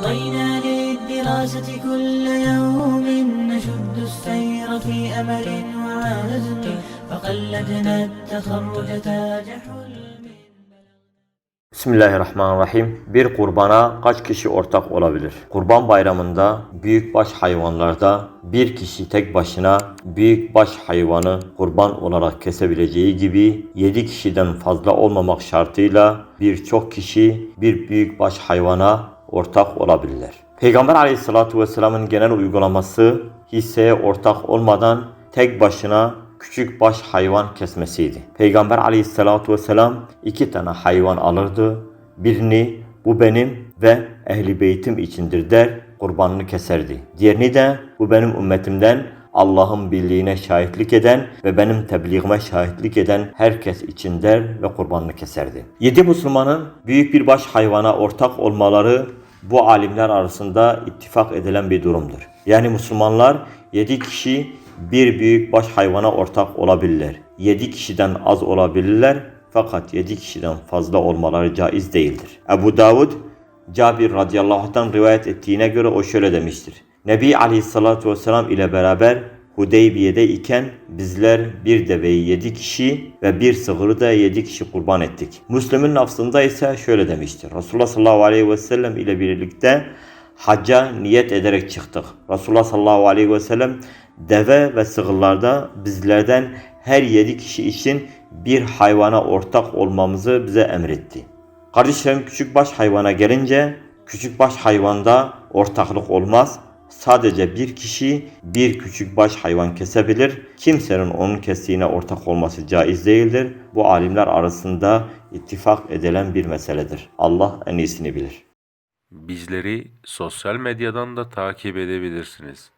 مضينا للدراسة كل يوم نشد السير في أمل وعزم فقلدنا التخرج تاج حلم Bismillahirrahmanirrahim. Bir kurbana kaç kişi ortak olabilir? Kurban bayramında büyükbaş hayvanlarda bir kişi tek başına büyükbaş hayvanı kurban olarak kesebileceği gibi 7 kişiden fazla olmamak şartıyla birçok kişi bir büyükbaş hayvana ortak olabilirler. Peygamber aleyhissalatu vesselamın genel uygulaması hisseye ortak olmadan tek başına küçük baş hayvan kesmesiydi. Peygamber aleyhissalatu vesselam iki tane hayvan alırdı. Birini bu benim ve ehli beytim içindir der kurbanını keserdi. Diğerini de bu benim ümmetimden Allah'ın birliğine şahitlik eden ve benim tebliğime şahitlik eden herkes için der ve kurbanını keserdi. Yedi Müslümanın büyük bir baş hayvana ortak olmaları bu alimler arasında ittifak edilen bir durumdur. Yani Müslümanlar 7 kişi bir büyük baş hayvana ortak olabilirler. 7 kişiden az olabilirler fakat 7 kişiden fazla olmaları caiz değildir. Ebu Davud Cabir radıyallahu anh'tan rivayet ettiğine göre o şöyle demiştir. Nebi aleyhissalatu vesselam ile beraber Hudeybiye'de iken bizler bir deveyi 7 kişi ve bir sığırı da 7 kişi kurban ettik. Müslüm'ün lafzında ise şöyle demiştir. Resulullah sallallahu aleyhi ve sellem ile birlikte hacca niyet ederek çıktık. Resulullah sallallahu aleyhi ve sellem deve ve sığırlarda bizlerden her 7 kişi için bir hayvana ortak olmamızı bize emretti. Kardeşlerim küçük baş hayvana gelince küçük baş hayvanda ortaklık olmaz. Sadece bir kişi bir küçük baş hayvan kesebilir. Kimsenin onun kestiğine ortak olması caiz değildir. Bu alimler arasında ittifak edilen bir meseledir. Allah en iyisini bilir. Bizleri sosyal medyadan da takip edebilirsiniz.